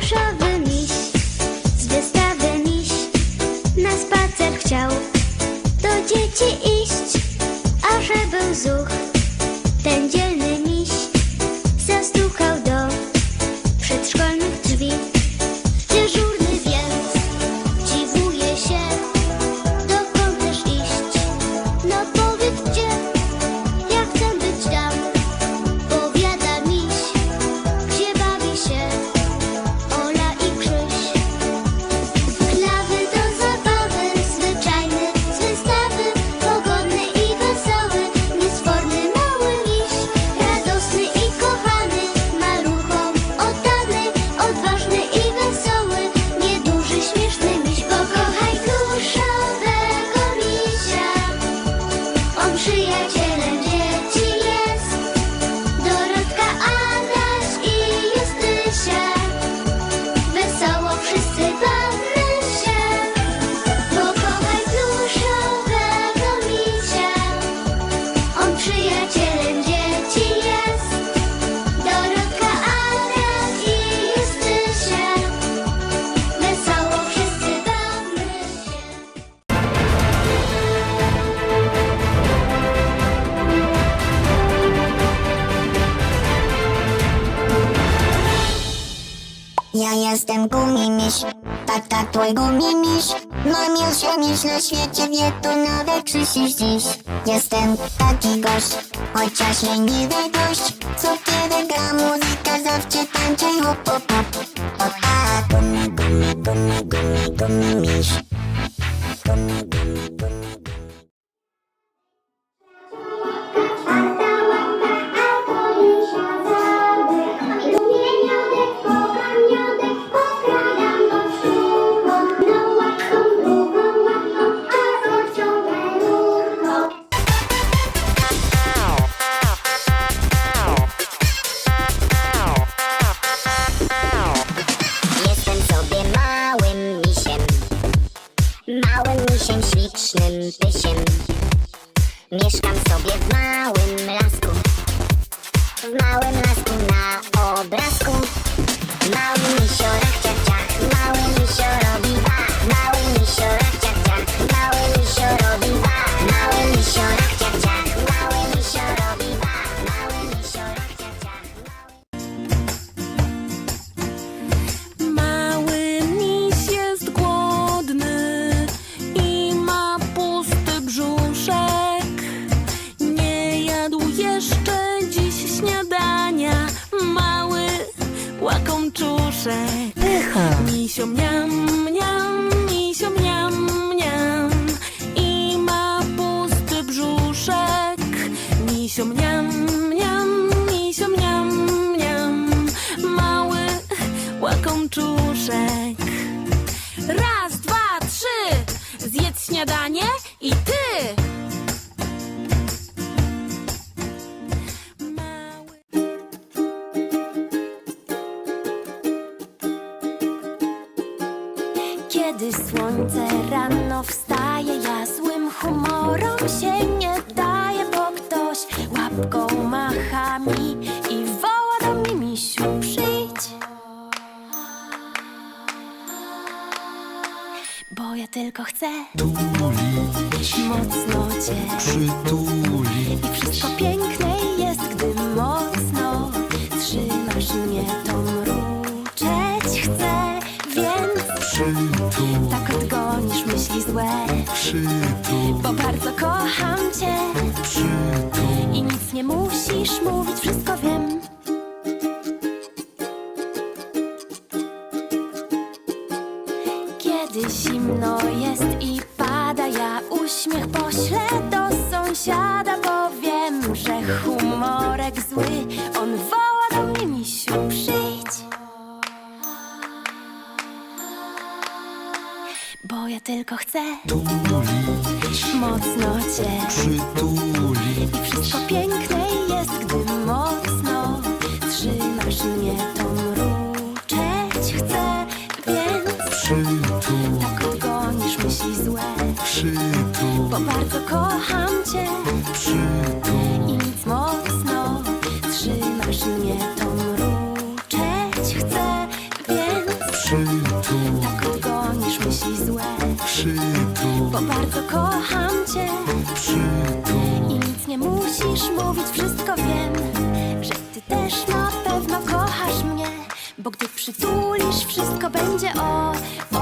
Suszowy miś, z wystawy miś, na spacer chciał do dzieci iść, a że był zuch. Ja jestem gumimiś, tata twój gumimiś Najmilsza miś na świecie, wie to nawet krzysisz dziś. Jestem taki gość, chociaż leniwy gość. Co kiedy gra muzyka, zawsze tańczę hop hop hop hop. A gumi gumi gumimiś Gumi łakomczuszek. Misio miam, miam, misio miam, miam i ma pusty brzuszek. Misio miam, miam, misio miam, miam mały łakomczuszek. Raz, dwa, trzy, zjedz śniadanie słońce rano wstaje, ja złym humorom się nie daję, bo ktoś łapką macha mi i woła do mnie, misiu, przyjdź. Bo ja tylko chcę mocno cię przytuli i wszystko piękne jest, gdy przytul, Bo bardzo kocham cię. Przytul, i nic nie musisz mówić, wszystko wiem. Kiedy zimno jest i pada, ja uśmiech poślę do sąsiada, Bo ja tylko chcę mocno cię. Przytuli, i wszystko piękne jest, gdy mocno trzymasz mnie, to mruczeć chcę, więc przytul, tak odgonisz myśli złe. przytul, Bo bardzo kocham cię przytul, Bo bardzo kocham cię. Przytul, I nic nie musisz mówić, wszystko wiem Że ty też na pewno kochasz mnie. Bo gdy przytulisz, wszystko będzie ok